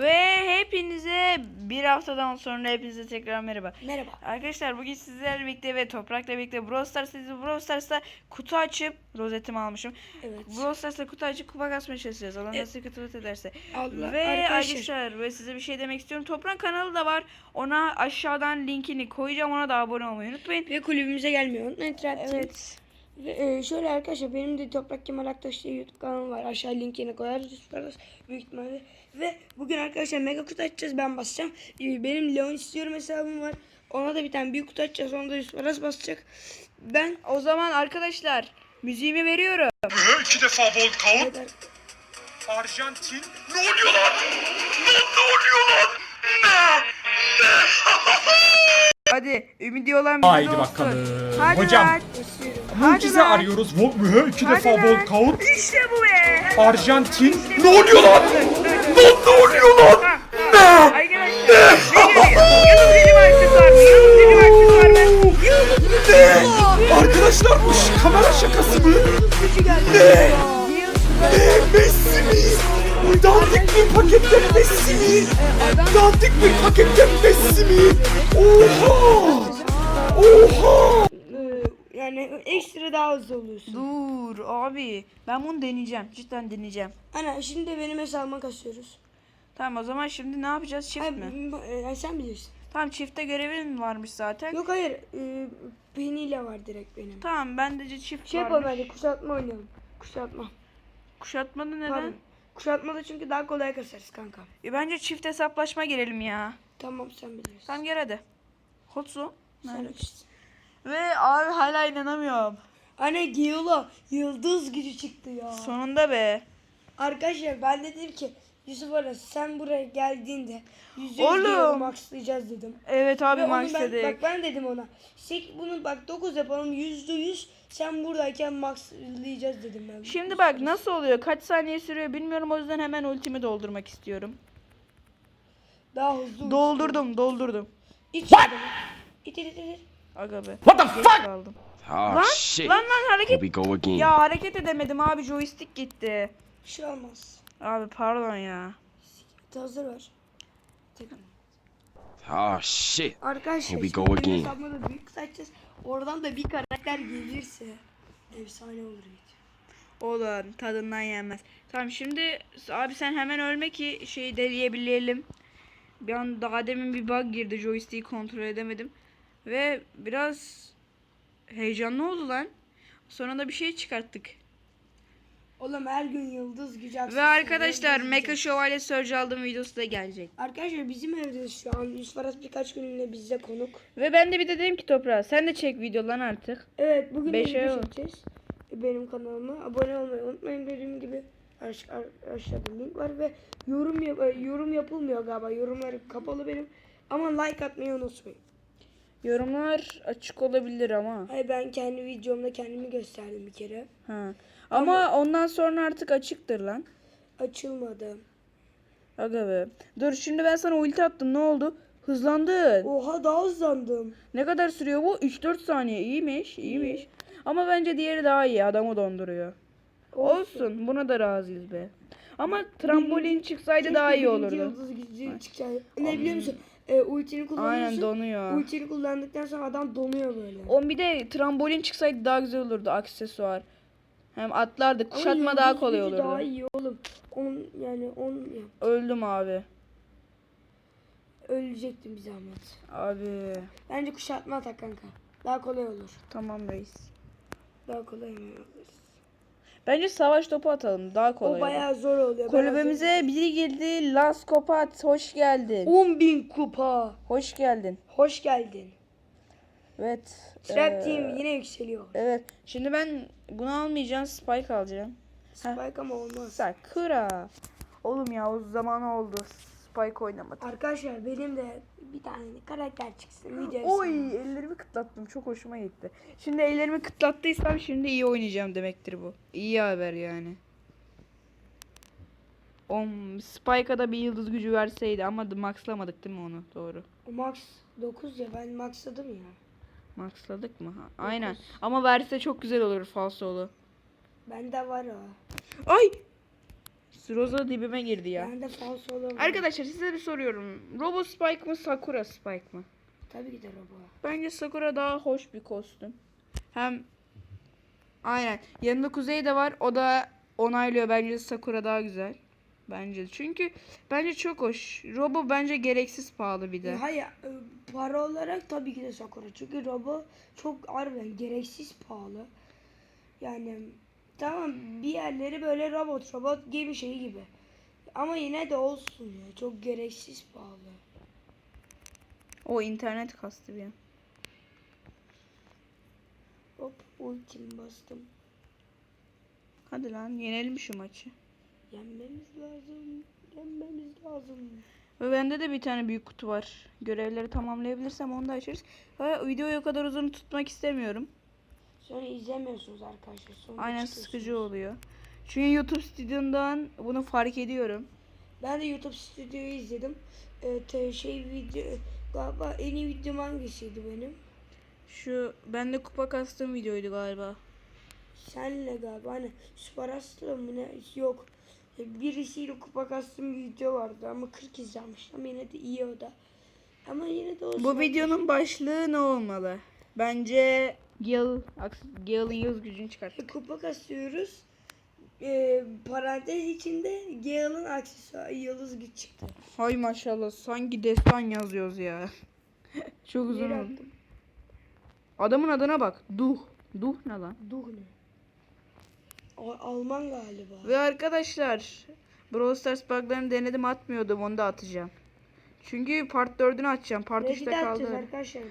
Ve hepinize bir haftadan sonra hepinize tekrar merhaba. Merhaba. Arkadaşlar bugün sizlerle birlikte ve Toprak'la birlikte Brawl Stars Brawl Stars'ta kutu açıp rozetimi almışım. Evet. Brawl Stars'ta kutu açıp kupa kasmaya çalışacağız. Allah nasıl kötülük ederse. Allah, ve arkadaşlar. arkadaşlar ve size bir şey demek istiyorum. Toprak kanalı da var. Ona aşağıdan linkini koyacağım. Ona da abone olmayı unutmayın. Ve kulübümüze gelmeyi unutmayın. Evet. Ve, e, şöyle arkadaşlar benim de Toprak Kemal Aktaş diye YouTube kanalım var. Aşağı linkini koyarız. Büyük ihtimalle. Ve bugün arkadaşlar mega kutu açacağız. Ben basacağım. E, benim Leon istiyorum hesabım var. Ona da bir tane büyük kutu açacağız. Onda da Süperler basacak. Ben O zaman arkadaşlar müziğimi veriyorum. Hı, İki defa Volkaut. Evet, Arjantin. Ne oluyor lan? Lan ne oluyor lan? Hadi ümidi olan Haydi bizim olsun. bakalım. Hadi Hocam. lan. Mucize lan. arıyoruz. Vol Mühe iki Hadi defa lan. Volkaut. İşte bu be. Arjantin. Ne oluyor lan? Lan ne oluyor lan? Arkadaşlar ne geliyor? Yıldız gücü var aksesuar mı? Yıldız gücü var aksesuar mı? Yıldız Ne? Arkadaşlar bu ş- kamera şakası mı? Ne? Ne? Messi mi? Dandik bir paketten Messi mi? Dandik bir paketten Messi mi? Oha! Oha! Yani ekstra daha hızlı oluyorsun. Dur abi ben bunu deneyeceğim. Cidden deneyeceğim. Ana şimdi benim hesabıma kasıyoruz. Tamam o zaman şimdi ne yapacağız? Çift Ay, mi? e, sen bilirsin. Tamam çifte görevin varmış zaten. Yok hayır. E, beniyle var direkt benim. Tamam bende de çift Şey varmış. yapalım hadi kuşatma oynayalım. Kuşatma. Kuşatmada neden? Pardon. Kuşatmada çünkü daha kolay kasarız kanka. E, bence çift hesaplaşma girelim ya. Tamam sen bilirsin. Tamam gel hadi. Hotsu. Sen bilirsin. Ve abi hala inanamıyorum. Anne Giola yıldız gücü çıktı ya. Sonunda be. Arkadaşlar ben dedim ki Yusuf Aras sen buraya geldiğinde yüzde yüz maxlayacağız dedim. Evet abi Ve onu max ben, dedik. bak ben dedim ona. Sek, bunu bak 9 yapalım yüzde yüz sen buradayken maxlayacağız dedim ben. Şimdi bak nasıl oluyor? Kaç saniye sürüyor bilmiyorum o yüzden hemen ultimi doldurmak istiyorum. Daha hızlı. Doldurdum, doldurdum. İç adamı. İt it it it. Aga be. What the Geç fuck? kaldım. Oh Lan, shit. lan lan Here hareket. we go again. Ya hareket edemedim abi joystick gitti. Bir şey olmaz. Abi pardon ya. Hazır var. Tekrar. Oh shit. Arkadaşlar Here we go again. hesabıma da büyük saçacağız. Oradan da bir karakter gelirse efsane olur. video. Olur tadından yenmez. Tamam şimdi abi sen hemen ölme ki şeyi deneyebilelim. Bir an daha demin bir bug girdi joystick'i kontrol edemedim. Ve biraz heyecanlı oldu lan. Sonra da bir şey çıkarttık. Oğlum her gün yıldız gücü Ve arkadaşlar gücü. Şövalye Surge aldığım videosu da gelecek. Arkadaşlar bizim evde şu an Yusuf Aras birkaç günlüğüne bizde konuk. Ve ben de bir de dedim ki Toprağa sen de çek video lan artık. Evet bugün Beş video ay çekeceğiz. Benim kanalıma abone olmayı unutmayın dediğim gibi. Aş- aşağıda link var ve yorum yap- yorum yapılmıyor galiba. Yorumları kapalı benim. Ama like atmayı unutmayın. Yorumlar açık olabilir ama. Hayır ben kendi videomda kendimi gösterdim bir kere. Ha. Ama ondan sonra artık açıktır lan. Açılmadı. Aga be. Dur şimdi ben sana ulti attım ne oldu? Hızlandın. Oha daha hızlandım. Ne kadar sürüyor bu? 3-4 saniye. İyiymiş, iyiymiş. Ama bence diğeri daha iyi. Adamı donduruyor. Olsun. Buna da razıyız be. Ama trambolin çıksaydı daha iyi olurdu. Yıldız gücü çıkacak. Ne biliyor musun? E, ultini kullanıyorsun. Aynen donuyor. Ultini kullandıktan sonra adam donuyor böyle. On bir de trambolin çıksaydı daha güzel olurdu aksesuar. Hem atlardı. Ama Kuşatma daha kolay olurdu. Daha iyi oğlum. On yani on ya. Öldüm abi. Ölecektim bir zahmet. Abi. Bence kuşatma atak kanka. Daha kolay olur. Tamam reis. Daha kolay mı? Bence savaş topu atalım. Daha kolay. O bayağı zor oluyor. Kulübemize biri girdi. Las Kopat. Hoş geldin. zor. 10 bin kupa. Hoş geldin. Hoş geldin. Evet. Trap ee, Team yine yükseliyor. Evet. Şimdi ben bunu almayacağım. Spike alacağım. Spike ama olmaz. Sakura. Oğlum ya o zaman oldu. Spike oynamadım. Arkadaşlar benim de bir tane karakter çıksın. Video Oy ellerimi kıtlattım. Çok hoşuma gitti. Şimdi ellerimi kıtlattıysam şimdi iyi oynayacağım demektir bu. İyi haber yani. Om Spike'a da bir yıldız gücü verseydi ama maxlamadık değil mi onu? Doğru. O max 9 ya ben maxladım ya. Maxladık mı? Ha, Aynen. Ama verse çok güzel olur falsolu. Bende var o. Ay! Rosa dibime girdi ya. Ben de falso olamam. Arkadaşlar size bir soruyorum. Robo Spike mı Sakura Spike mı? Tabii ki de robo. Bence Sakura daha hoş bir kostüm. Hem aynen yanında Kuzey de var. O da onaylıyor. Bence Sakura daha güzel. Bence. Çünkü bence çok hoş. Robo bence gereksiz pahalı bir de. Hayır e, para olarak tabii ki de Sakura. Çünkü robo çok harbiden gereksiz pahalı. Yani tamam bir yerleri böyle robot robot gibi şey gibi. Ama yine de olsun ya. Çok gereksiz pahalı. O internet kastı bir. Hop ultim bastım. Hadi lan yenelim şu maçı. Yenmemiz lazım. Yenmemiz lazım. Ve bende de bir tane büyük kutu var. Görevleri tamamlayabilirsem onu da açarız. Ve videoyu o kadar uzun tutmak istemiyorum. Sonra izlemiyorsunuz arkadaşlar. Sonra Aynen sıkıcı oluyor. Çünkü YouTube stüdyondan bunu fark ediyorum. Ben de YouTube stüdyoyu izledim. Ee, te- şey video galiba en iyi videom hangisiydi benim? Şu bende kupa kastığım videoydu galiba. Senle galiba hani Süper Aslı mı ne? Yok. E, Birisiyle kupa kastım bir video vardı ama 40 izlenmiş ama yine de iyi o da. Ama yine de olsun. Bu videonun başlığı ne olmalı? Bence Gale, Gale'ın yıldız gücünü çıkar. E, Kupa kasıyoruz. E, parantez içinde Gale'ın aksesuarı yıldız güç çıktı. Hay maşallah sanki destan yazıyoruz ya. Çok uzun Nereye oldu. attım? Adamın adına bak. Duh. Duh ne lan? Duh ne? Alman galiba. Ve arkadaşlar Brawl Stars buglarını denedim atmıyordum onu da atacağım. Çünkü part 4'ünü açacağım. Part Reddit'e 3'te kaldı.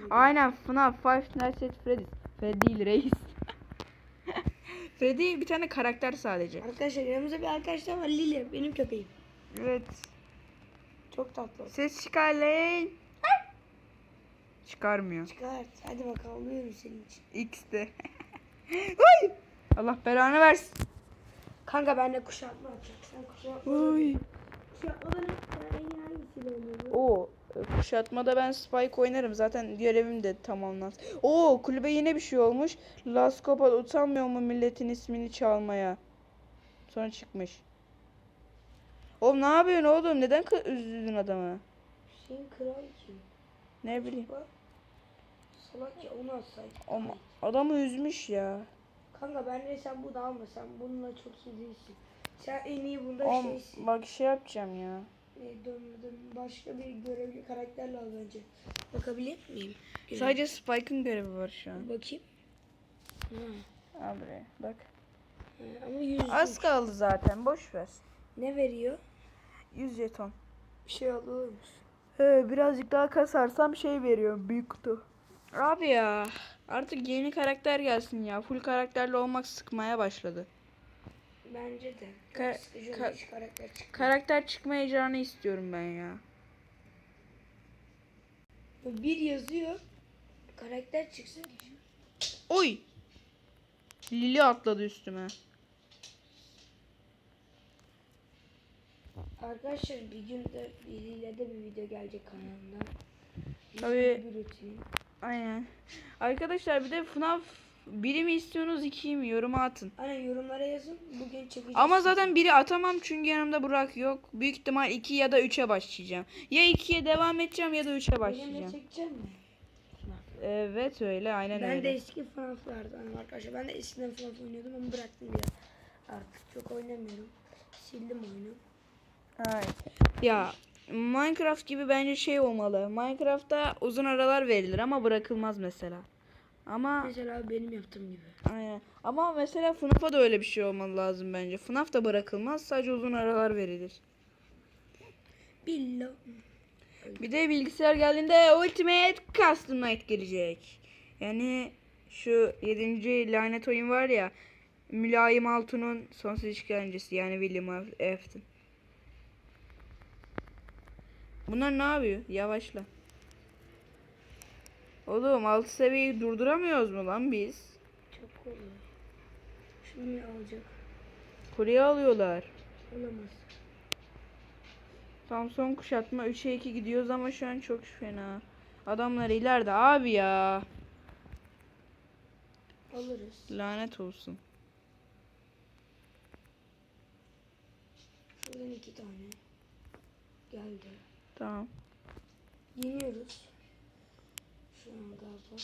Aynen FNAF Five Nights at Freddy's. Freddy değil reis. Freddy bir tane karakter sadece. Arkadaşlar yanımızda bir arkadaşlar var Lili benim köpeğim. Evet. Çok tatlı. Ses çıkar lan. Çıkarmıyor. Çıkart. Hadi bakalım alıyorum senin için. X'de. Ay! Allah belanı versin. Kanka ben de kuşatma atacak. Sen kuşatma. Oy. Kuşatmadan en iyi hangisiyle oynuyorsun? O e, kuşatmada ben Spike oynarım. Zaten görevim de tamamlandı. Oo kulübe yine bir şey olmuş. Las Copa utanmıyor mu milletin ismini çalmaya? Sonra çıkmış. Oğlum ne yapıyorsun oğlum? Neden üzdün adamı? Şeyin kral ki. Ne bileyim. Salak ya onu atsaydı. Ama adamı üzmüş ya. Kanka bence sen bunu alma. Sen bununla çok iyi değilsin. Sen en iyi bunda Oğlum şeysin. bak şey yapacağım ya. E, dönmeden başka bir görevli karakterle al bence. Bakabilir miyim? Sadece Spike'ın görevi var şu an. Bakayım. Ha. Al buraya bak. ha, Ama yüz Az kaldı zaten boş ver. ne veriyor? 100 jeton. Bir şey alıyor musun? He, birazcık daha kasarsam şey veriyorum büyük kutu. Abi ya artık yeni karakter gelsin ya. Full karakterli olmak sıkmaya başladı. Bence de. Ka- Çok sıkıcı ka- karakter çıktı. Karakter çıkmayacağını istiyorum ben ya. Bir yazıyor. Karakter çıksın. Oy! Lili atladı üstüme. Arkadaşlar bir gün de biriyle de bir video gelecek kanalımda. Tabii. Aynen. Arkadaşlar bir de FNAF biri mi istiyorsunuz ikiyi mi yoruma atın. Aynen yorumlara yazın. Bugün çekeceğiz. Ama zaten biri atamam çünkü yanımda Burak yok. Büyük ihtimal 2 ya da 3'e başlayacağım. Ya 2'ye devam edeceğim ya da 3'e Benimle başlayacağım. çekeceğim mi? Evet öyle aynen Ben öyle. de eski FNAF'lardan arkadaşlar. Ben de eskiden FNAF oynuyordum ama bıraktım ya. Artık çok oynamıyorum. Sildim oyunu. Evet. Ya Minecraft gibi bence şey olmalı. Minecraft'ta uzun aralar verilir ama bırakılmaz mesela. Ama Mesela benim yaptığım gibi. aynen. Ama mesela FNAF'a da öyle bir şey olmalı lazım bence. FNAF da bırakılmaz sadece uzun aralar verilir. Billo. Bir de bilgisayar geldiğinde Ultimate Custom Night gelecek. Yani şu 7. lanet oyun var ya. Mülayim Altun'un sonsuz işkencesi yani William Afton. Bunlar ne yapıyor? Yavaşla. Oğlum altı seviyeyi durduramıyoruz mu lan biz? Çok kolay. Şunu alacak. Kuleye alıyorlar. Olamaz. Tam son kuşatma 3'e 2 gidiyoruz ama şu an çok fena. Adamlar ileride abi ya. Alırız. Lanet olsun. Buradan iki tane. Geldi. Tamam. Yeniyoruz. Şu an galiba.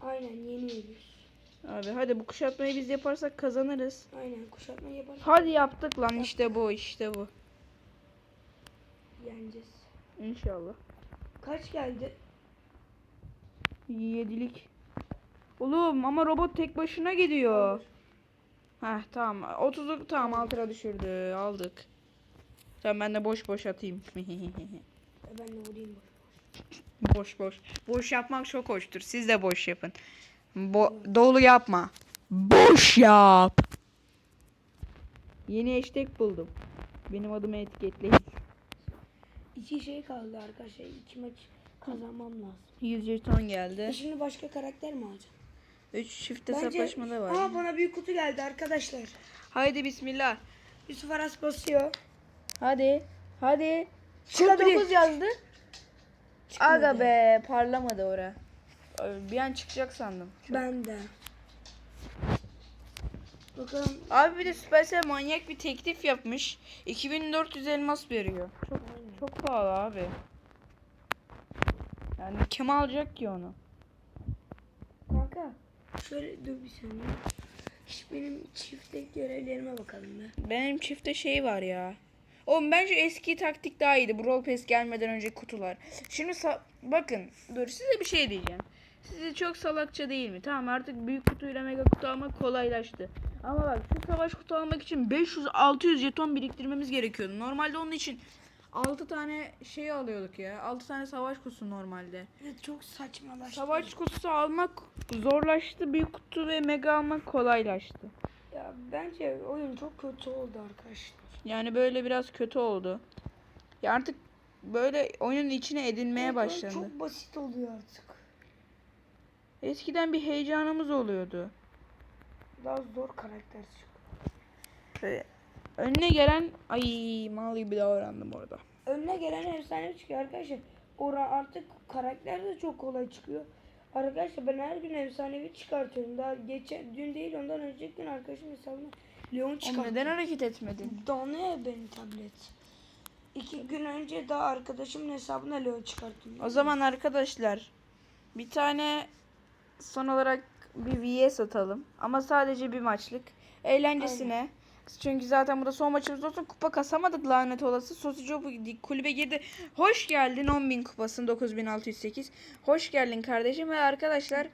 Aynen yeniyoruz. Abi hadi bu kuşatmayı biz yaparsak kazanırız. Aynen kuşatma yaparsak Hadi yaptık lan işte bu işte bu. yeneceğiz. İnşallah. Kaç geldi? Yedilik. Oğlum ama robot tek başına gidiyor. Heh tamam. 30'u tamam altıra düşürdü. Aldık. Tamam ben de boş boş atayım. Ben de vurayım bak. Boş boş. Boş yapmak çok hoştur. Siz de boş yapın. Bo- dolu yapma. Boş yap. Yeni hashtag buldum. Benim adımı etiketleyin. İki şey kaldı arkadaşlar. İki maç kazanmam lazım. 100 jeton geldi. E şimdi başka karakter mi alacağım? 3 çift hesaplaşma da var. Aa bana büyük kutu geldi arkadaşlar. Haydi bismillah. Yusuf Aras basıyor. Hadi. Hadi. Çıkmadı. 9 yazdı. Çıkmadı. Aga be parlamadı ora. Bir an çıkacak sandım. Ben de. Bakalım. Abi bir de Supercell manyak bir teklif yapmış. 2400 elmas veriyor. Çok çok pahalı abi. Yani kim alacak ki onu? Kanka. Şöyle dur bir saniye. Benim çiftlik görevlerime bakalım be. Benim çifte şey var ya. Oğlum bence eski taktik daha iyiydi. Brawl Pass gelmeden önce kutular. Şimdi bakın dur size bir şey diyeceğim. Size çok salakça değil mi? Tamam artık büyük kutuyla mega kutu almak kolaylaştı. Ama bak şu savaş kutu almak için 500-600 jeton biriktirmemiz gerekiyordu. Normalde onun için 6 tane şey alıyorduk ya. 6 tane savaş kutusu normalde. Evet çok saçmalaştı. Savaş kutusu almak zorlaştı. Büyük kutu ve mega almak kolaylaştı. Ya bence oyun çok kötü oldu arkadaşlar. Yani böyle biraz kötü oldu. Ya artık böyle oyunun içine edinmeye Evet, başlandı. Çok basit oluyor artık. Eskiden bir heyecanımız oluyordu. Daha zor karakter. Böyle önüne gelen ay mal gibi davrandım orada. Önüne gelen efsane çıkıyor arkadaşlar. Ora artık karakter de çok kolay çıkıyor. Arkadaşlar ben her gün efsanevi çıkartıyorum. Daha geçen dün değil ondan önceki gün arkadaşım hesabına Leon Oğlum çıkarttım. neden hareket etmedin? Donuyor benim tablet. İki gün önce daha arkadaşımın hesabına Leon çıkarttım. O zaman arkadaşlar bir tane son olarak bir VS atalım. Ama sadece bir maçlık. Eğlencesine. Çünkü zaten bu da son maçımız olsun. Kupa kasamadık lanet olası. Sosico bu kulübe girdi. Hoş geldin 10.000 kupasın 9608. Hoş geldin kardeşim ve arkadaşlar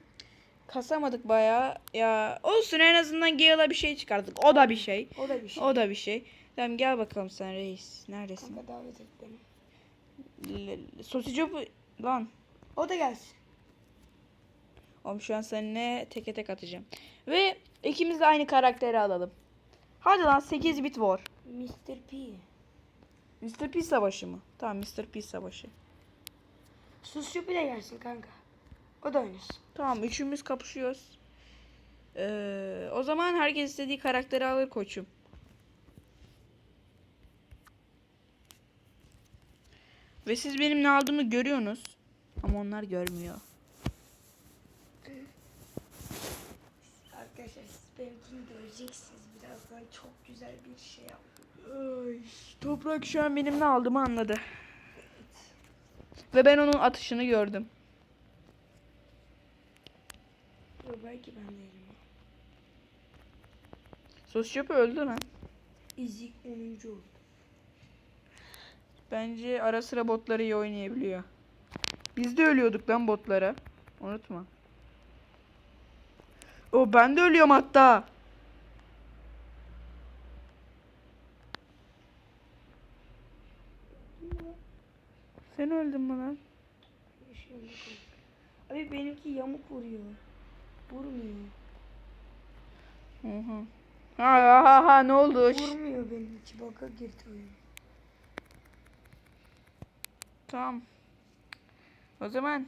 kasamadık bayağı. Ya olsun en azından Gale'a bir şey çıkardık. O da bir şey. O da bir şey. O da bir şey. Tamam gel bakalım sen reis. Neredesin? Kanka davet et beni. Bu lan. O da gelsin. Oğlum şu an seninle teke tek atacağım. Ve ikimiz de aynı karakteri alalım. Hadi lan 8 bit war. Mr. P. Mr. P savaşı mı? Tamam Mr. P savaşı. Şupi de gelsin kanka. O da oynasın. Tamam üçümüz kapışıyoruz. Ee, o zaman herkes istediği karakteri alır koçum. Ve siz benim ne aldığımı görüyorsunuz. Ama onlar görmüyor. Arkadaşlar siz benimkini göreceksiniz. Birazdan çok güzel bir şey yaptım. Ay, toprak şu an benim ne aldığımı anladı. Ve ben onun atışını gördüm. Yok belki ben değilim. Sosyopu öldü lan. İzik 10. oldu. Bence ara sıra botları iyi oynayabiliyor. Biz de ölüyorduk lan botlara. Unutma. O ben de ölüyorum hatta. Sen öldün mü lan? Şey. Abi benimki yamuk vuruyor. Vurmuyor. Hı hı. Ha ha ha ne oldu? Vurmuyor benimki. Baka girdi oyun. Tamam. O zaman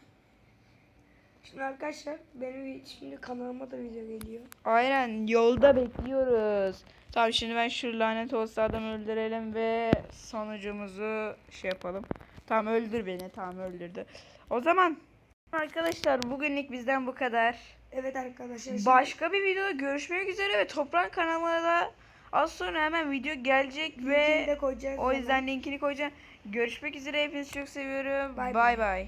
Şimdi arkadaşlar benim şimdi kanalıma da video geliyor. aynen yolda bekliyoruz. Tamam şimdi ben şu lanet olsa adamı öldürelim ve sonucumuzu şey yapalım. Tamam öldür beni. Tamam öldürdü. O zaman arkadaşlar bugünlük bizden bu kadar. Evet arkadaşlar. şimdi- Başka bir videoda görüşmek üzere ve Toprak kanalına da Az sonra hemen video gelecek Linkini ve o hemen. yüzden linkini koyacağım. Görüşmek üzere. Hepinizi çok seviyorum. Bay bay.